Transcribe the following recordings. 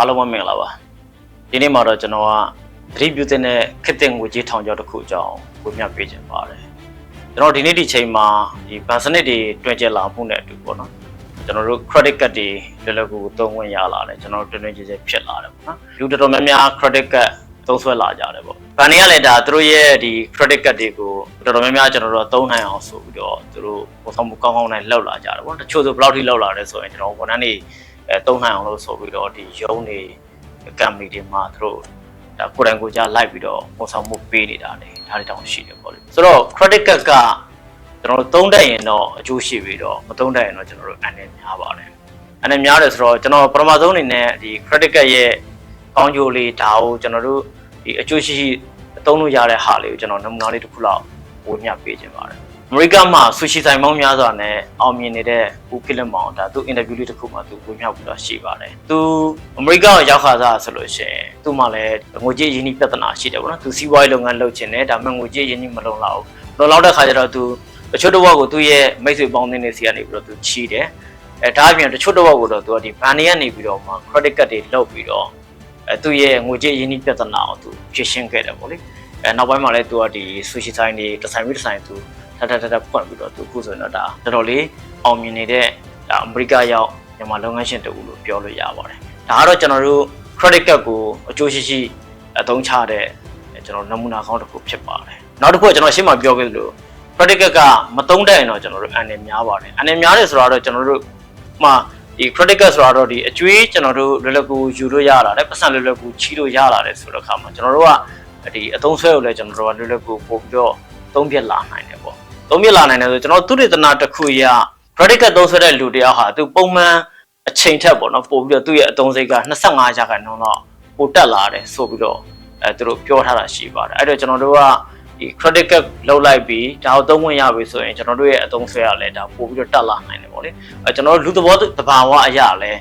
အားလုံးပဲမင်္ဂလာပါဒီနေ့မှာတော့ကျွန်တော်ကသတိပြုတဲ့ခက်တဲ့ငွေကြေးထောင်ကျောက်တစ်ခုအကြောင်းကိုမျှပေးခြင်းပါတယ်ကျွန်တော်ဒီနေ့ဒီချိန်မှာဒီဘဏ်စနစ်တွေတွင်ကျလာမှုနဲ့အတူပေါ့နော်ကျွန်တော်တို့ credit card တွေလွယ်လွယ်ကူကူသုံးဝင်ရလာတယ်ကျွန်တော်တို့တွင်တွင်ကျကျဖြစ်လာတယ်ပေါ့နော်လူတော်တော်များများ credit card သုံးဆွဲလာကြတယ်ပေါ့ဘဏ်တွေကလည်းဒါသူတို့ရဲ့ဒီ credit card တွေကိုတော်တော်များများကျွန်တော်တို့သုံးနိုင်အောင်ဆိုပြီးတော့သူတို့ပုံဆောင်မှုကောင်းကောင်းနဲ့လောက်လာကြတယ်ပေါ့နော်တချို့ဆိုဘယ်လောက်ထိလောက်လာလဲဆိုရင်ကျွန်တော်ဝန်ထမ်းတွေ အဲသုံးနိုင်အောင်လို့ဆိုပြီးတော့ဒီရုံးတွေ company တွေမှာသူတို့ဒါကိုယ်တိုင်ကိုယ်ကြားလိုက်ပြီးတော့ပုံဆောင်မှုပေးနေတာလေဒါတွေတောင်ရှိတယ်ပေါ့လေဆိုတော့ credit card ကကျွန်တော်တို့သုံးတတ်ရင်တော့အကျိုးရှိပြီးတော့မသုံးတတ်ရင်တော့ကျွန်တော်တို့အန်နဲ့များပါတယ်အန်နဲ့များတယ်ဆိုတော့ကျွန်တော်ပထမဆုံးအနေနဲ့ဒီ credit card ရဲ့ကောင်းကျိုးလေးဒါကိုကျွန်တော်တို့ဒီအကျိုးရှိရှိအသုံးလို့ရတဲ့ဟာလေးကိုကျွန်တော်နမူနာလေးတစ်ခုလောက်ဝင်မြပေးခြင်းပါတယ် အမေရိကမှာဆူရှီဆိုင်ပေါင်းများစွာနဲ့အောင်မြင်နေတဲ့ဦးဖိလစ်မောင်ဒါသူအင်တာဗျူးလေးတစ်ခုမှသူဝင်မြောက်ပြီးတော့ရှိပါတယ်။သူအမေရိကကိုရောက်ခါစားဆိုလို့ရှိရင်သူမှလည်းငွေကြေးရင်းနှီးပြဿနာရှိတယ်ပေါ့နော်။သူစီးပွားရေးလုပ်ငန်းလုပ်ချင်တယ်ဒါပေမဲ့ငွေကြေးရင်းနှီးမလုံလောက်ဘူး။လုံလောက်တဲ့ခါကျတော့သူတချို့တော့ကိုသူ့ရဲ့မိတ်ဆွေပေါင်းသင်းတွေစီကနေပြီးတော့သူချီးတယ်။အဲဒါအပြင်တချို့တော့ကိုတော့သူကဒီဘဏ်တွေကနေပြီးတော့မှ credit card တွေလုပ်ပြီးတော့အဲသူ့ရဲ့ငွေကြေးရင်းနှီးပြဿနာကိုသူဖြေရှင်းခဲ့တယ်ပေါ့လေ။အဲနောက်ပိုင်းမှာလည်းသူကဒီဆူရှီဆိုင်တွေတစ်ဆို င်ပြီးတစ်ဆိုင်သူထထထထဖွင့်ပြီးတော့သူအခုဆိုရင်တော့ဒါတော်တော်လေးအောင်မြင်နေတဲ့ဒါအမေရိကရောက်မြန်မာလုပ်ငန်းရှင်တူလို့ပြောလို့ရပါတယ်။ဒါကတော့ကျွန်တော်တို့ credit card ကိုအကျိုးရှိရှိအသုံးချတဲ့ကျွန်တော်နမူနာကောင်းတစ်ခုဖြစ်ပါတယ်။နောက်တစ်ခုကကျွန်တော်ရှင်းမပြောခဲ့သလို credit card ကမသုံးတဲ့ရင်တော့ကျွန်တော်တို့အန်နေများပါတယ်။အန်နေများတယ်ဆိုတော့ကျွန်တော်တို့မှဒီ credit card ဆိုတာတော့ဒီအကျွေးကျွန်တော်တို့လွယ်လွယ်ကူယူလို့ရလာတယ်ပတ်စံလွယ်လွယ်ကူချီးလို့ရလာတယ်ဆိုတော့ခါမှာကျွန်တော်တို့ကဒီအသုံးဆွဲကိုလည်းကျွန်တော်တို့ကလွယ်လွယ်ကူပို့ပြီးတော့သုံးပြလာနိုင်တယ်ပေါ့ သုံးပြလာနိုင်တယ်ဆိုကျွန်တော်သူတေသနာတစ်ခုရ credit card သုံးဆွဲတဲ့လူတယောက်ဟာသူပုံမှန်အချိန်ထက်ပေါ့နော်ပို့ပြီးတော့သူ့ရဲ့အသုံးစိတ်က25ရာခိုင်နှုန်းတော့ပိုတက်လာတယ်ဆိုပြီးတော့အဲသူတို့ပြောထားတာရှိပါတယ်အဲ့တော့ကျွန်တော်တို့ကဒီ credit card လောက်လိုက်ပြီးဒါကိုသုံးဝင်ရပြီဆိုရင်ကျွန်တော်တို့ရဲ့အသုံးဆွဲရလဲဒါပို့ပြီးတော့တက်လာနိုင်တယ်ပေါ့လေအဲကျွန်တော်တို့လူသဘောတဘာဝအရာလဲ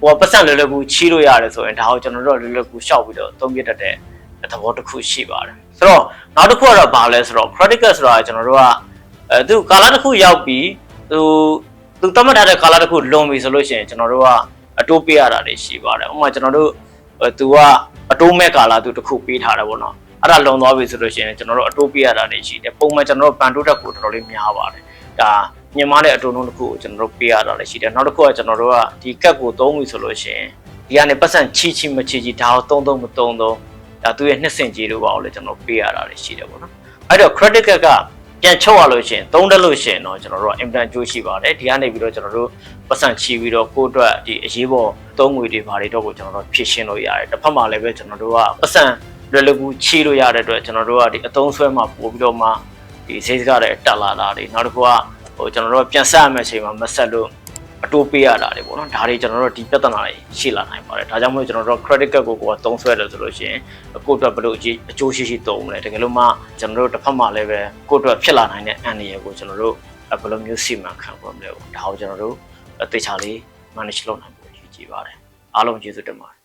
ဟိုပတ်စံလွယ်လွယ်ကူချီးလို့ရတယ်ဆိုရင်ဒါကိုကျွန်တော်တို့လွယ်လွယ်ကူရှောက်ပြီးတော့သုံးပြတတ်တဲ့သဘောတစ်ခုရှိပါတယ်ဆိုတော့နောက်တစ်ခုကတော့ဘာလဲဆိုတော့ credit card ဆိုတာကျွန်တော်တို့က အဲသူကာလတစ်ခုရောက်ပြီးသူသူတတ်မှတ်ထားတဲ့ကာလတစ်ခုလွန်ပြီဆိုလို့ရှိရင်ကျွန်တော်တို့ကအတိုးပေးရတာတွေရှိပါတယ်ဥပမာကျွန်တော်တို့သူကအတိုးမဲ့ကာလသူတစ်ခုပေးထားတယ်ပေါ့နော်အဲ့ဒါလွန်သွားပြီဆိုလို့ရှိရင်ကျွန်တော်တို့အတိုးပေးရတာတွေရှိတယ်ပုံမှန်ကျွန်တော်တို့ပန်တိုးတက်ကိုတော်တော်လေးများပါတယ်ဒါညမတဲ့အတူလုံးတစ်ခုကိုကျွန်တော်တို့ပေးရတာလည်းရှိတယ်နောက်တစ်ခုကကျွန်တော်တို့ကဒီကက်ကိုသုံးပြီဆိုလို့ရှိရင်ဒီကနေပတ်စံချီချီမချီချီဒါကိုသုံးသုံးမသုံးသုံးဒါသူရဲ့နှစ်ဆင့်ကြီးတို့ပါအောင်လည်းကျွန်တော်ပေးရတာလည်းရှိတယ်ပေါ့နော်အဲ့တော့ credit card က ပြန်ချုပ်ရလို့ရှိရင်သုံးတက်လို့ရှိရင်တော့ကျွန်တော်တို့ကအင်တန်ကြိုးရှိပါတယ်ဒီကနေပြီးတော့ကျွန်တော်တို့ပတ်စံချီပြီးတော့ကိုယ့်အတွက်ဒီအရေးပေါ်သုံးငွေတွေဘာတွေတော့ကိုကျွန်တော်တို့ဖြည့်ရှင်းလို့ရတယ်တစ်ဖက်မှာလည်းပဲကျွန်တော်တို့ကပတ်စံလွယ်လွယ်ကူချီလို့ရတဲ့အတွက်ကျွန်တော်တို့ကဒီအသုံးဆွဲမှာပို့ပြီးတော့မှဒီဈေးစကားတွေတက်လာတာတွေနောက်တစ်ခုကဟိုကျွန်တော်တို့ကပြန်ဆက်ရမယ့်အချိန်မှာမဆက်လို့ အတိုးပေးရတာတွေပေါ့နော်ဒါတွေကျွန်တော်တို့ဒီပြဿနာတွေရှိလာနိုင်ပါတယ်ဒါကြောင့်မို့ကျွန်တော်တို့ credit card ကိုကိုယ်ကသုံးဆွဲတယ်ဆိုလို့ရှိရင်ကိုယ့်အတွက်ဘယ်လိုအကျိအကျိုးရှိရှိသုံးမလဲတကယ်လို့မှကျွန်တော်တို့တစ်ဖက်မှာလည်းပဲကိုယ့်အတွက်ဖြစ်လာနိုင်တဲ့အန္တရာယ်ကိုကျွန်တော်တို့ဘယ်လိုမျိုးစီမံခန့်ခွဲမလဲပေါ့ဒါကိုကျွန်တော်တို့အသေးချာလေး manage လုပ်နိုင်ဖို့ရည်ကြည်ပါတယ်အားလုံးကျေးဇူးတင်ပါတယ်